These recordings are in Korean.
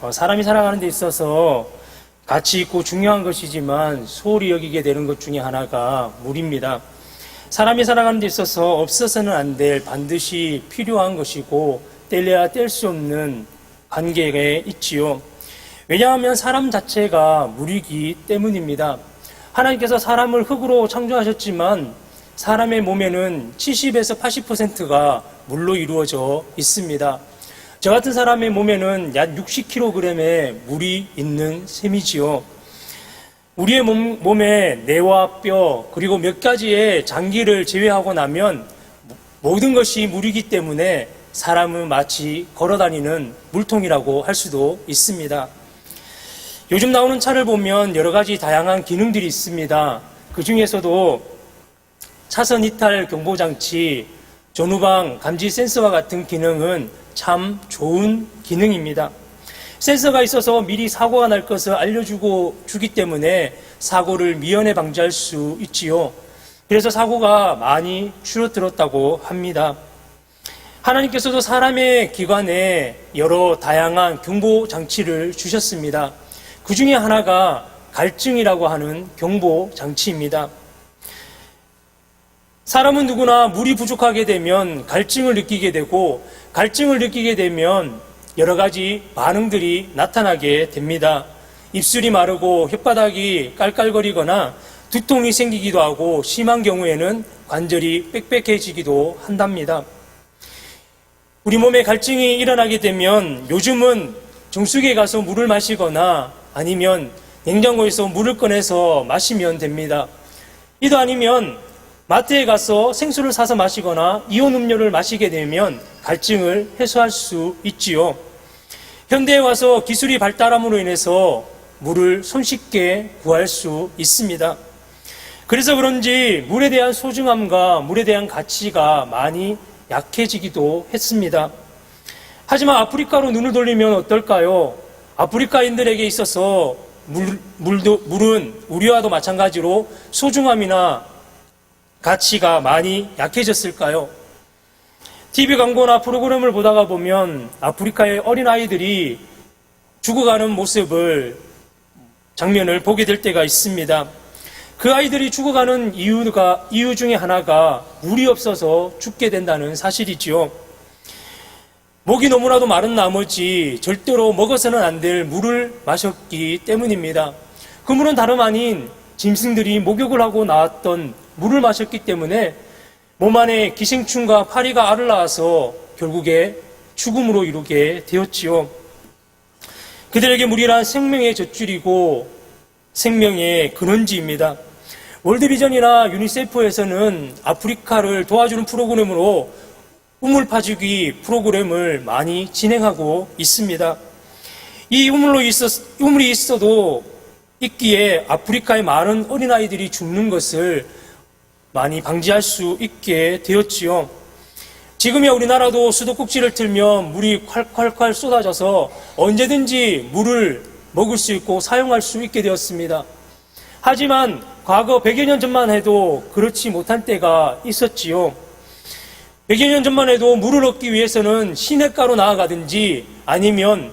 어, 사람이 살아가는 데 있어서 가치 있고 중요한 것이지만 소홀히 여기게 되는 것 중에 하나가 물입니다. 사람이 살아가는 데 있어서 없어서는 안 될 반드시 필요한 것이고 뗄래야 뗄 수 없는 관계에 있지요. 왜냐하면 사람 자체가 물이기 때문입니다. 하나님께서 사람을 흙으로 창조하셨지만 사람의 몸에는 70에서 80%가 물로 이루어져 있습니다. 저 같은 사람의 몸에는 약 60kg의 물이 있는 셈이지요. 우리의 몸, 몸에 뇌와 뼈 그리고 몇 가지의 장기를 제외하고 나면 모든 것이 물이기 때문에 사람은 마치 걸어다니는 물통이라고 할 수도 있습니다. 요즘 나오는 차를 보면 여러 가지 다양한 기능들이 있습니다. 그 중에서도 차선 이탈 경보 장치, 전후방 감지 센서와 같은 기능은 참 좋은 기능입니다. 센서가 있어서 미리 사고가 날 것을 알려주고 주기 때문에 사고를 미연에 방지할 수 있지요. 그래서 사고가 많이 줄어들었다고 합니다. 하나님께서도 사람의 기관에 여러 다양한 경보 장치를 주셨습니다. 그 중에 하나가 갈증이라고 하는 경보 장치입니다. 사람은 누구나 물이 부족하게 되면 갈증을 느끼게 되고 갈증을 느끼게 되면 여러 가지 반응들이 나타나게 됩니다. 입술이 마르고 혓바닥이 깔깔거리거나 두통이 생기기도 하고 심한 경우에는 관절이 빽빽해지기도 한답니다. 우리 몸에 갈증이 일어나게 되면 요즘은 정수기에 가서 물을 마시거나 아니면 냉장고에서 물을 꺼내서 마시면 됩니다. 이도 아니면 마트에 가서 생수를 사서 마시거나 이온 음료를 마시게 되면 갈증을 해소할 수 있지요. 현대에 와서 기술이 발달함으로 인해서 물을 손쉽게 구할 수 있습니다. 그래서 그런지 물에 대한 소중함과 물에 대한 가치가 많이 약해지기도 했습니다. 하지만 아프리카로 눈을 돌리면 어떨까요? 아프리카인들에게 있어서 물, 물도, 물은 우리와도 마찬가지로 소중함이나 가치가 많이 약해졌을까요? TV 광고나 프로그램을 보다가 보면 아프리카의 어린아이들이 죽어가는 모습을, 장면을 보게 될 때가 있습니다. 그 아이들이 죽어가는 이유가, 이유 중에 하나가 물이 없어서 죽게 된다는 사실이지요. 목이 너무나도 마른 나머지 절대로 먹어서는 안 될 물을 마셨기 때문입니다. 그 물은 다름 아닌 짐승들이 목욕을 하고 나왔던 물을 마셨기 때문에 몸 안에 기생충과 파리가 알을 낳아서 결국에 죽음으로 이루게 되었지요. 그들에게 물이란 생명의 젖줄이고 생명의 근원지입니다. 월드비전이나 유니세프에서는 아프리카를 도와주는 프로그램으로 우물 파주기 프로그램을 많이 진행하고 있습니다. 이 우물로 있었, 우물이 있어도 있기에 아프리카의 많은 어린아이들이 죽는 것을 많이 방지할 수 있게 되었지요. 지금이야 우리나라도 수도꼭지를 틀면 물이 콸콸콸 쏟아져서 언제든지 물을 먹을 수 있고 사용할 수 있게 되었습니다. 하지만 과거 100여 년 전만 해도 그렇지 못한 때가 있었지요. 100여 년 전만 해도 물을 얻기 위해서는 시냇가로 나아가든지 아니면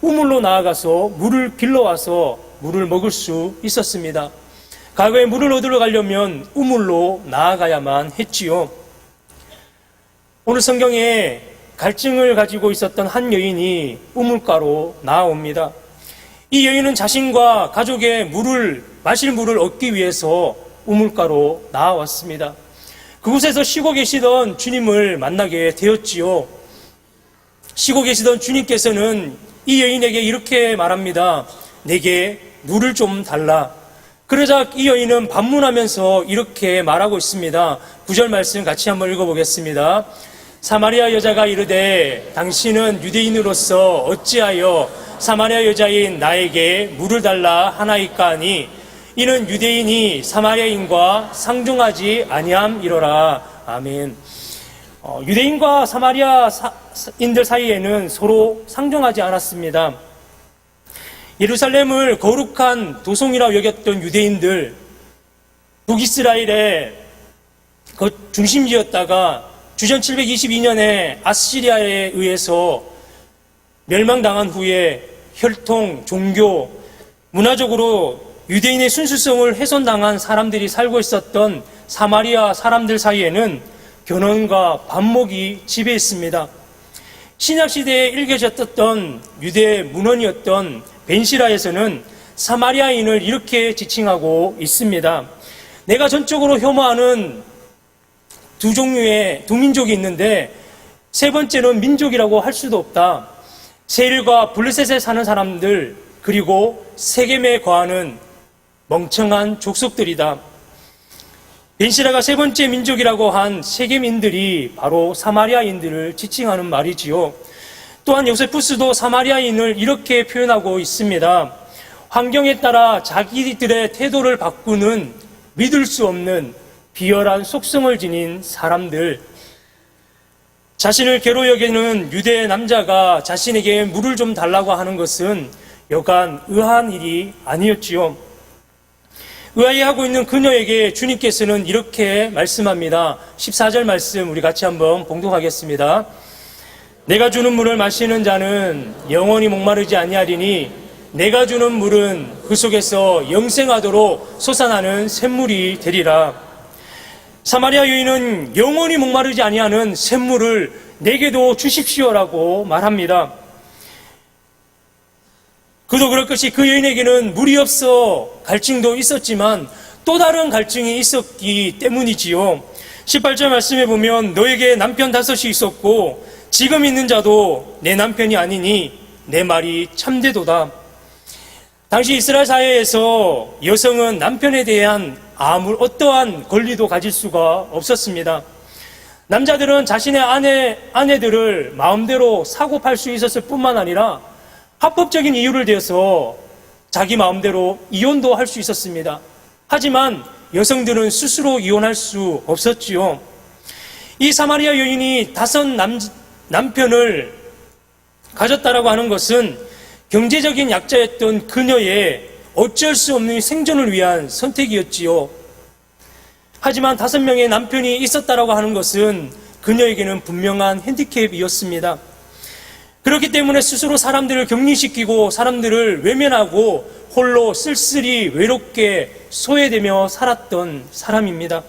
우물로 나아가서 물을 길러와서 물을 먹을 수 있었습니다. 과거에 물을 얻으러 가려면 우물로 나아가야만 했지요. 오늘 성경에 갈증을 가지고 있었던 한 여인이 우물가로 나아옵니다. 이 여인은 자신과 가족의 물을, 마실 물을 얻기 위해서 우물가로 나아왔습니다. 그곳에서 쉬고 계시던 주님을 만나게 되었지요. 쉬고 계시던 주님께서는 이 여인에게 이렇게 말합니다. 내게 물을 좀 달라. 그러자 이 여인은 반문하면서 이렇게 말하고 있습니다. 구절 말씀 같이 한번 읽어보겠습니다. 사마리아 여자가 이르되 당신은 유대인으로서 어찌하여 사마리아 여자인 나에게 물을 달라 하나이까 하니 이는 유대인이 사마리아인과 상종하지 아니함이로라. 아멘. 어, 유대인과 사마리아인들 사이에는 서로 상종하지 않았습니다. 예루살렘을 거룩한 도성이라고 여겼던 유대인들, 북이스라엘의 그 중심지였다가 주전 722년에 아시리아에 의해서 멸망당한 후에 혈통, 종교, 문화적으로 유대인의 순수성을 훼손당한 사람들이 살고 있었던 사마리아 사람들 사이에는 견원과 반목이 지배했습니다. 신약시대에 일개졌던 유대 문헌이었던 벤시라에서는 사마리아인을 이렇게 지칭하고 있습니다. 내가 전적으로 혐오하는 두 종류의 두 민족이 있는데 세 번째는 민족이라고 할 수도 없다. 세일과 블레셋에 사는 사람들 그리고 세겜에 거하는 멍청한 족속들이다. 벤시라가 세 번째 민족이라고 한 세겜인들이 바로 사마리아인들을 지칭하는 말이지요. 또한 요세푸스도 사마리아인을 이렇게 표현하고 있습니다. 환경에 따라 자기들의 태도를 바꾸는 믿을 수 없는 비열한 속성을 지닌 사람들. 자신을 괴로 여기는 유대 남자가 자신에게 물을 좀 달라고 하는 것은 여간 의아한 일이 아니었지요. 의아해하고 있는 그녀에게 주님께서는 이렇게 말씀합니다. 14절 말씀 우리 같이 한번 봉독하겠습니다. 내가 주는 물을 마시는 자는 영원히 목마르지 아니하리니 내가 주는 물은 그 속에서 영생하도록 솟아나는 샘물이 되리라. 사마리아 여인은 영원히 목마르지 아니하는 샘물을 내게도 주십시오라고 말합니다. 그도 그럴 것이 그 여인에게는 물이 없어 갈증도 있었지만 또 다른 갈증이 있었기 때문이지요. 18절 말씀에 보면 너에게 남편 다섯이 있었고 지금 있는 자도 내 남편이 아니니 내 말이 참되도다. 당시 이스라엘 사회에서 여성은 남편에 대한 아무 어떠한 권리도 가질 수가 없었습니다. 남자들은 자신의 아내, 아내들을 마음대로 사고 팔 수 있었을 뿐만 아니라 합법적인 이유를 대서 자기 마음대로 이혼도 할 수 있었습니다. 하지만 여성들은 스스로 이혼할 수 없었지요. 이 사마리아 여인이 다섯 남, 남편을 가졌다라고 하는 것은 경제적인 약자였던 그녀의 어쩔 수 없는 생존을 위한 선택이었지요. 하지만 다섯 명의 남편이 있었다라고 하는 것은 그녀에게는 분명한 핸디캡이었습니다. 그렇기 때문에 스스로 사람들을 격리시키고 사람들을 외면하고 홀로 쓸쓸히 외롭게 소외되며 살았던 사람입니다.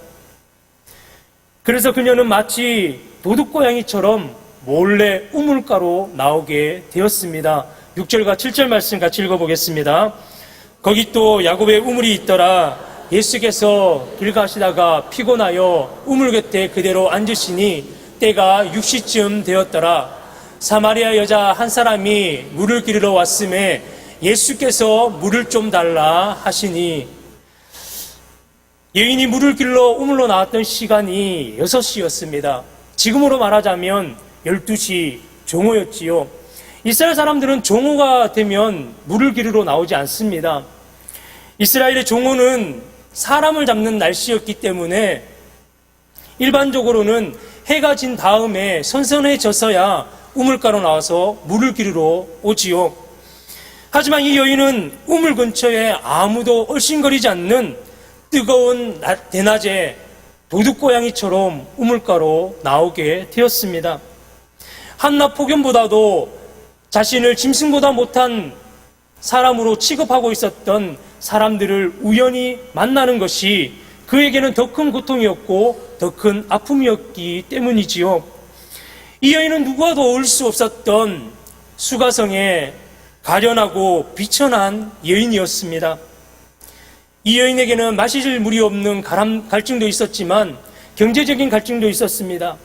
그래서 그녀는 마치 도둑고양이처럼 몰래 우물가로 나오게 되었습니다. 6절과 7절 말씀 같이 읽어보겠습니다. 거기 또 야곱의 우물이 있더라. 예수께서 길 가시다가 피곤하여 우물 곁에 그대로 앉으시니 때가 6시쯤 되었더라. 사마리아 여자 한 사람이 물을 기르러 왔음에 예수께서 물을 좀 달라 하시니 여인이 물을 길러 우물로 나왔던 시간이 6시였습니다. 지금으로 말하자면 12시 종호였지요. 이스라엘 사람들은 종호가 되면 물을 기르러 나오지 않습니다. 이스라엘의 종호는 사람을 잡는 날씨였기 때문에 일반적으로는 해가 진 다음에 선선해져서야 우물가로 나와서 물을 기르러 오지요. 하지만 이 여인은 우물 근처에 아무도 얼씬거리지 않는 뜨거운 대낮에 도둑고양이처럼 우물가로 나오게 되었습니다. 한낱 폭염보다도 자신을 짐승보다 못한 사람으로 취급하고 있었던 사람들을 우연히 만나는 것이 그에게는 더 큰 고통이었고 더 큰 아픔이었기 때문이지요. 이 여인은 누구와도 올수 없었던 수가성에 가련하고 비천한 여인이었습니다. 이 여인에게는 마실 물이 없는 갈증도 있었지만 경제적인 갈증도 있었습니다.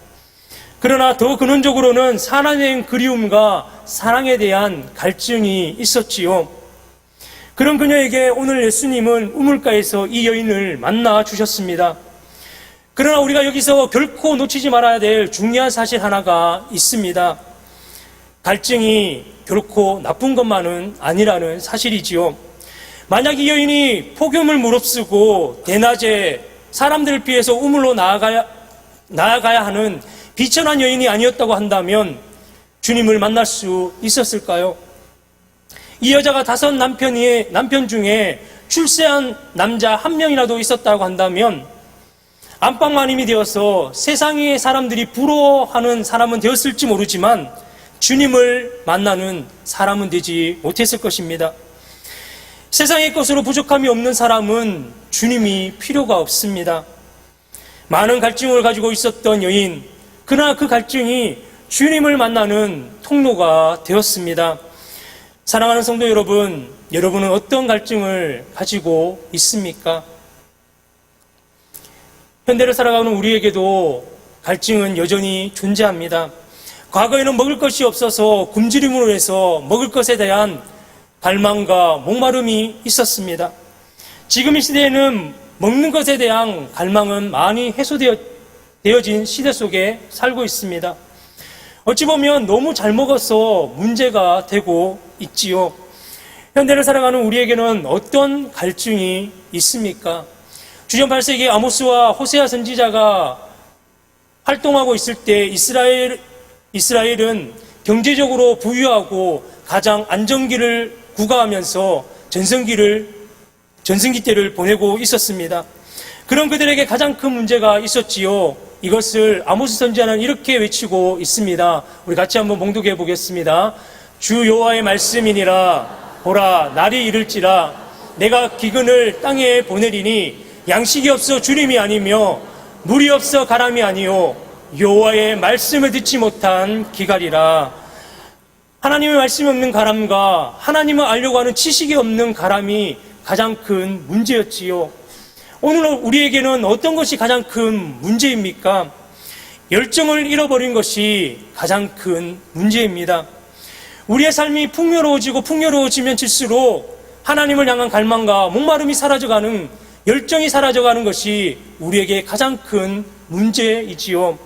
그러나 더 근원적으로는 사랑의 그리움과 사랑에 대한 갈증이 있었지요. 그런 그녀에게 오늘 예수님은 우물가에서 이 여인을 만나 주셨습니다. 그러나 우리가 여기서 결코 놓치지 말아야 될 중요한 사실 하나가 있습니다. 갈증이 결코 나쁜 것만은 아니라는 사실이지요. 만약 이 여인이 폭염을 무릅쓰고 대낮에 사람들을 피해서 우물로 나아가야, 나아가야 하는 비천한 여인이 아니었다고 한다면 주님을 만날 수 있었을까요? 이 여자가 다섯 남편이, 남편 중에 출세한 남자 한 명이라도 있었다고 한다면 안방마님이 되어서 세상의 사람들이 부러워하는 사람은 되었을지 모르지만 주님을 만나는 사람은 되지 못했을 것입니다. 세상의 것으로 부족함이 없는 사람은 주님이 필요가 없습니다. 많은 갈증을 가지고 있었던 여인, 그러나 그 갈증이 주님을 만나는 통로가 되었습니다. 사랑하는 성도 여러분, 여러분은 어떤 갈증을 가지고 있습니까? 현대를 살아가는 우리에게도 갈증은 여전히 존재합니다. 과거에는 먹을 것이 없어서 굶주림으로 해서 먹을 것에 대한 갈망과 목마름이 있었습니다. 지금 이 시대에는 먹는 것에 대한 갈망은 많이 해소되 어진 시대 속에 살고 있습니다. 어찌 보면 너무 잘 먹어서 문제가 되고 있지요. 현대를 살아가는 우리에게는 어떤 갈증이 있습니까? 주전 8세기 아모스와 호세아 선지자가 활동하고 있을 때 이스라엘, 이스라엘은 경제적으로 부유하고 가장 안정기를 구가하면서 전성기를, 전성기 때를 보내고 있었습니다. 그런 그들에게 가장 큰 문제가 있었지요. 이것을 아모스 선지자는 이렇게 외치고 있습니다. 우리 같이 한번 봉독해 보겠습니다. 주 여호와의 말씀이니라 보라 날이 이를지라 내가 기근을 땅에 보내리니 양식이 없어 주림이 아니며 물이 없어 가람이 아니요 여호와의 말씀을 듣지 못한 기갈이라 하나님의 말씀이 없는 가람과 하나님을 알려고 하는 지식이 없는 가람이 가장 큰 문제였지요. 오늘 우리에게는 어떤 것이 가장 큰 문제입니까? 열정을 잃어버린 것이 가장 큰 문제입니다. 우리의 삶이 풍요로워지고 풍요로워지면 질수록 하나님을 향한 갈망과 목마름이 사라져가는 열정이 사라져가는 것이 우리에게 가장 큰 문제이지요.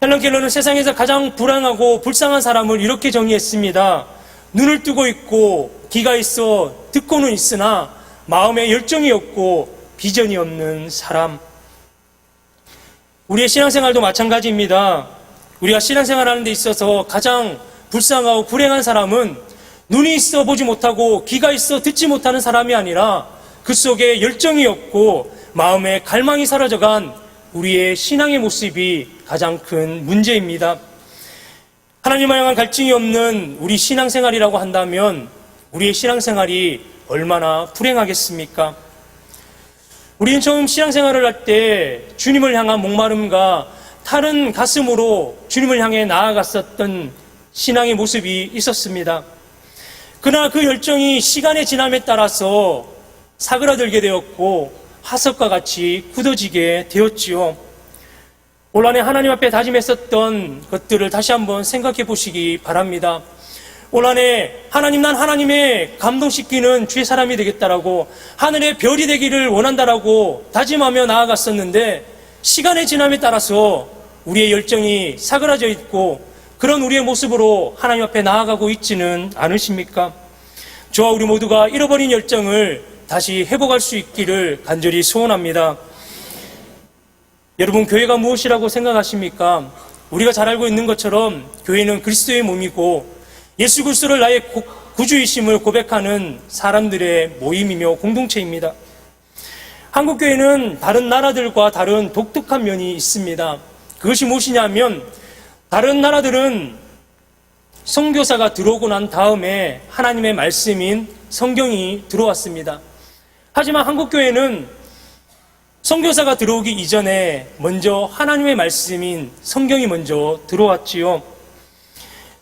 헬런 켈러는 세상에서 가장 불안하고 불쌍한 사람을 이렇게 정의했습니다. 눈을 뜨고 있고 귀가 있어 듣고는 있으나 마음에 열정이 없고 비전이 없는 사람. 우리의 신앙생활도 마찬가지입니다. 우리가 신앙생활 하는 데 있어서 가장 불쌍하고 불행한 사람은 눈이 있어 보지 못하고 귀가 있어 듣지 못하는 사람이 아니라 그 속에 열정이 없고 마음에 갈망이 사라져간 우리의 신앙의 모습이 가장 큰 문제입니다. 하나님을 향한 갈증이 없는 우리 신앙생활이라고 한다면 우리의 신앙생활이 얼마나 불행하겠습니까? 우리는 처음 신앙생활을 할 때 주님을 향한 목마름과 다른 가슴으로 주님을 향해 나아갔었던 신앙의 모습이 있었습니다. 그러나 그 열정이 시간의 지남에 따라서 사그라들게 되었고 화석과 같이 굳어지게 되었지요. 올 한해 하나님 앞에 다짐했었던 것들을 다시 한번 생각해 보시기 바랍니다. 올 한해 하나님 난 하나님의 감동시키는 주의 사람이 되겠다라고 하늘의 별이 되기를 원한다라고 다짐하며 나아갔었는데 시간의 지남에 따라서 우리의 열정이 사그라져 있고 그런 우리의 모습으로 하나님 앞에 나아가고 있지는 않으십니까? 저와 우리 모두가 잃어버린 열정을 다시 회복할 수 있기를 간절히 소원합니다. 여러분, 교회가 무엇이라고 생각하십니까? 우리가 잘 알고 있는 것처럼 교회는 그리스도의 몸이고 예수 그리스도를 나의 구주이심을 고백하는 사람들의 모임이며 공동체입니다. 한국 교회는 다른 나라들과 다른 독특한 면이 있습니다. 그것이 무엇이냐면 다른 나라들은 성교사가 들어오고 난 다음에 하나님의 말씀인 성경이 들어왔습니다. 하지만 한국 교회는 성교사가 들어오기 이전에 먼저 하나님의 말씀인 성경이 먼저 들어왔지요.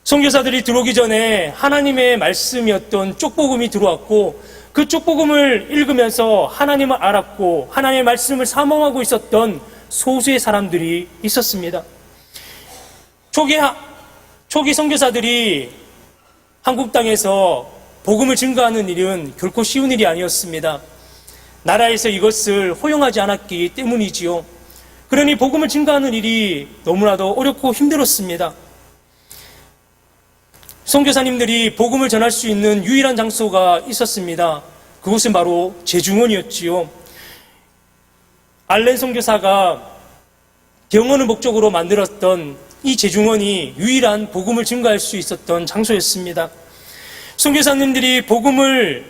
성교사들이 들어오기 전에 하나님의 말씀이었던 쪽복음이 들어왔고 그 쪽복음을 읽으면서 하나님을 알았고 하나님의 말씀을 사모하고 있었던 소수의 사람들이 있었습니다. 초기, 초기 성교사들이 한국 땅에서 복음을 증거하는 일은 결코 쉬운 일이 아니었습니다. 나라에서 이것을 허용하지 않았기 때문이지요. 그러니 복음을 증가하는 일이 너무나도 어렵고 힘들었습니다. 선교사님들이 복음을 전할 수 있는 유일한 장소가 있었습니다. 그곳은 바로 제중원이었지요. 알렌 선교사가 경원을 목적으로 만들었던 이 제중원이 유일한 복음을 증가할 수 있었던 장소였습니다. 선교사님들이 복음을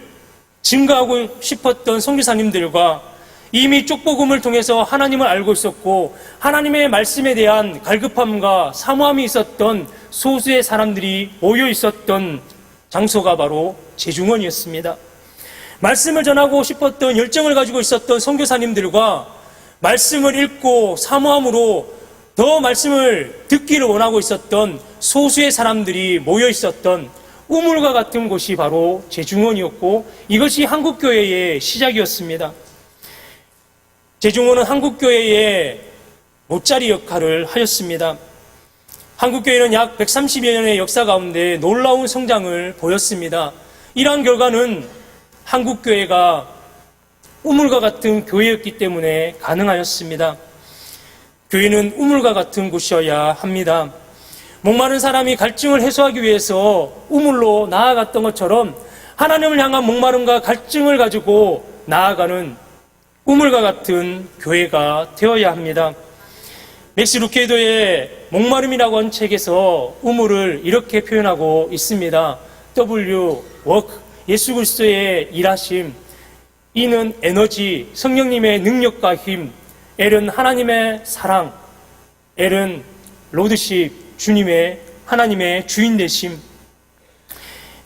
증가하고 싶었던 선교사님들과 이미 쪽복음을 통해서 하나님을 알고 있었고 하나님의 말씀에 대한 갈급함과 사모함이 있었던 소수의 사람들이 모여 있었던 장소가 바로 제중원이었습니다. 말씀을 전하고 싶었던 열정을 가지고 있었던 선교사님들과 말씀을 읽고 사모함으로 더 말씀을 듣기를 원하고 있었던 소수의 사람들이 모여 있었던 우물과 같은 곳이 바로 제중원이었고 이것이 한국교회의 시작이었습니다. 제중원은 한국교회의 모짜리 역할을 하였습니다. 한국교회는 약 130여 년의 역사 가운데 놀라운 성장을 보였습니다. 이러한 결과는 한국교회가 우물과 같은 교회였기 때문에 가능하였습니다. 교회는 우물과 같은 곳이어야 합니다. 목마른 사람이 갈증을 해소하기 위해서 우물로 나아갔던 것처럼 하나님을 향한 목마름과 갈증을 가지고 나아가는 우물과 같은 교회가 되어야 합니다. 맥시 루케도의 목마름이라고 한 책에서 우물을 이렇게 표현하고 있습니다. W, work, 예수 그리스도의 일하심, 이는 에너지, 성령님의 능력과 힘, L은 하나님의 사랑, L은 로드십, 주님의 하나님의 주인 되심.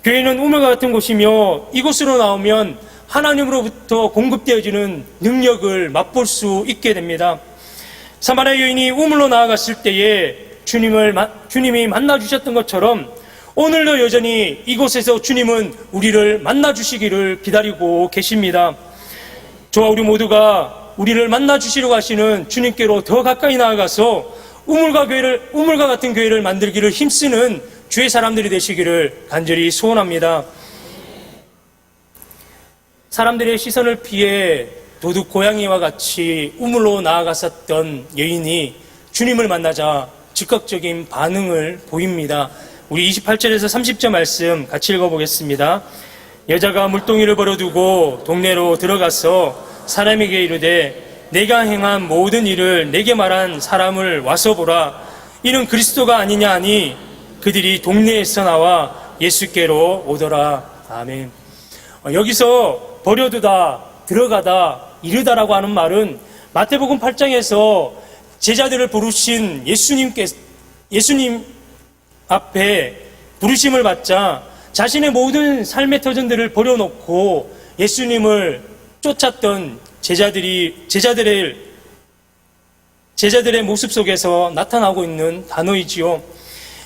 교회는 우물과 같은 곳이며 이곳으로 나오면 하나님으로부터 공급되어지는 능력을 맛볼 수 있게 됩니다. 사마리아 여인이 우물로 나아갔을 때에 주님을 마- 주님이 만나 주셨던 것처럼 오늘도 여전히 이곳에서 주님은 우리를 만나 주시기를 기다리고 계십니다. 저와 우리 모두가 우리를 만나 주시려고 하시는 주님께로 더 가까이 나아가서 우물과 교회를 우물과 같은 교회를 만들기를 힘쓰는 주의 사람들이 되시기를 간절히 소원합니다. 사람들의 시선을 피해 도둑 고양이와 같이 우물로 나아갔었던 여인이 주님을 만나자 즉각적인 반응을 보입니다. 우리 28절에서 30절 말씀 같이 읽어보겠습니다. 여자가 물동이를 버려두고 동네로 들어가서 사람에게 이르되 내가 행한 모든 일을 내게 말한 사람을 와서 보라. 이는 그리스도가 아니냐 하니 그들이 동네에서 나와 예수께로 오더라. 아멘. 어, 여기서 버려두다, 들어가다, 이르다라고 하는 말은 마태복음 8장에서 제자들을 부르신 예수님께, 예수님 앞에 부르심을 받자 자신의 모든 삶의 터전들을 버려놓고 예수님을 쫓았던 제자들이, 제자들의, 제자들의 모습 속에서 나타나고 있는 단어이지요.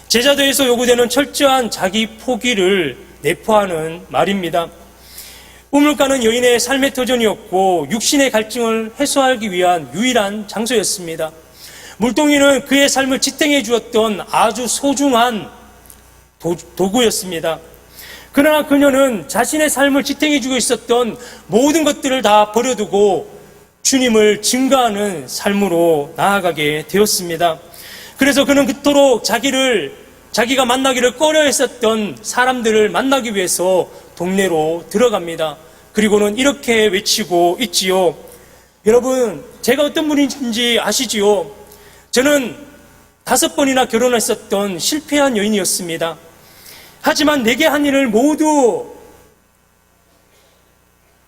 제자들에서 요구되는 철저한 자기 포기를 내포하는 말입니다. 우물가는 여인의 삶의 터전이었고 육신의 갈증을 해소하기 위한 유일한 장소였습니다. 물동이는 그의 삶을 지탱해 주었던 아주 소중한 도, 도구였습니다. 그러나 그녀는 자신의 삶을 지탱해 주고 있었던 모든 것들을 다 버려두고 주님을 증가하는 삶으로 나아가게 되었습니다. 그래서 그는 그토록 자기를 자기가 만나기를 꺼려 했었던 사람들을 만나기 위해서 동네로 들어갑니다. 그리고는 이렇게 외치고 있지요. 여러분, 제가 어떤 분인지 아시지요? 저는 다섯 번이나 결혼했었던 실패한 여인이었습니다. 하지만 내게 한 일을 모두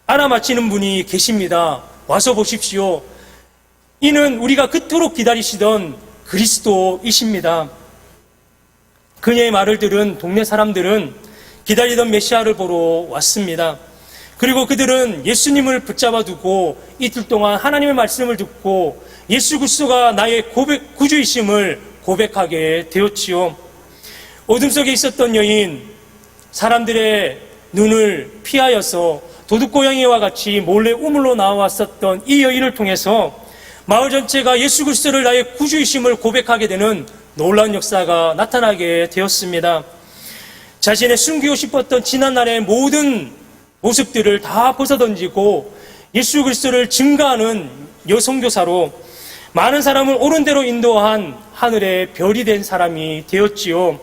알아맞히는 분이 계십니다. 와서 보십시오. 이는 우리가 그토록 기다리시던 그리스도이십니다. 그녀의 말을 들은 동네 사람들은 기다리던 메시아를 보러 왔습니다. 그리고 그들은 예수님을 붙잡아 두고 이틀 동안 하나님의 말씀을 듣고 예수 그리스도가 나의 고백, 구주이심을 고백하게 되었지요. 어둠 속에 있었던 여인, 사람들의 눈을 피하여서 도둑고양이와 같이 몰래 우물로 나왔었던 이 여인을 통해서 마을 전체가 예수 그리스도를 나의 구주이심을 고백하게 되는 놀라운 역사가 나타나게 되었습니다. 자신의 숨기고 싶었던 지난날의 모든 모습들을 다 벗어던지고 예수 그리스도를 증가하는 여성교사로 많은 사람을 옳은 대로 인도한 하늘의 별이 된 사람이 되었지요.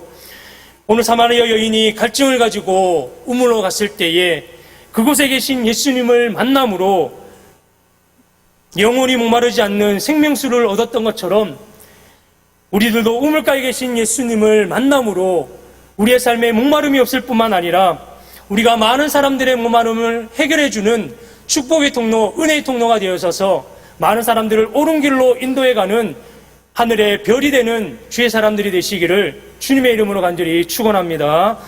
오늘 사마리아 여인이 갈증을 가지고 우물로 갔을 때에 그곳에 계신 예수님을 만남으로 영원히 목마르지 않는 생명수를 얻었던 것처럼 우리들도 우물가에 계신 예수님을 만남으로 우리의 삶에 목마름이 없을 뿐만 아니라 우리가 많은 사람들의 목마름을 해결해주는 축복의 통로, 은혜의 통로가 되어서서 많은 사람들을 옳은 길로 인도해가는 하늘의 별이 되는 주의 사람들이 되시기를 주님의 이름으로 간절히 축원합니다.